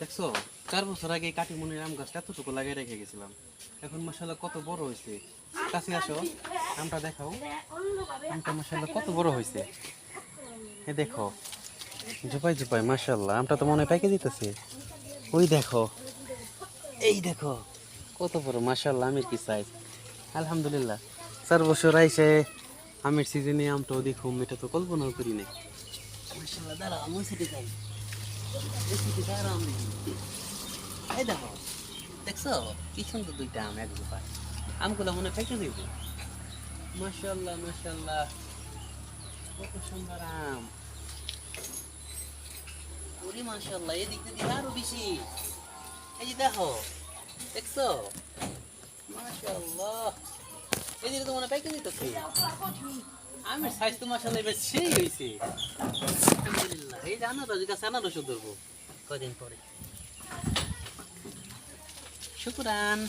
দেখছ, চার বছর আগে কাটিমনির আম গাছটা এতটুকু লাগিয়ে রেখে গেছিলাম। এখন মাসাল্লাহ কত বড় হয়েছে। কাছে আসো, আমটা দেখাও। আমটা মাসাল্লাহ কত বড় হয়েছে। এ দেখো, জুপাই জুপাই মাসাল্লাহ আমটা তো মনে হয় পেকে দিতেছে। ওই দেখো, এই দেখো, কত বড় মাসাল্লাহ আমের কি সাইজ আলহামদুলিল্লাহ, চার বছর আইসে আমের সিজনে আমটাও দেখুম, এটা তো কল্পনাও করি নাই। মাসাল্লাহ দাঁড়া আমি সেটি যাই। এই দেখো, দেখছ? কি সুন্দর দুইটা আম এক জোপায় আমগুলো মনে পেকে দিব মাসাল্লাহ মাসাল্লাহ কত সুন্দর আম। ওরে এদিক থেকে আরও বেশি। এই যে দেখো, দেখছ? মাশাআল্লাহ। এই যে তো মনে পাইকে দিতেছে আমি সাইজ তো সেই হয়েছে পরে? শুক্রান।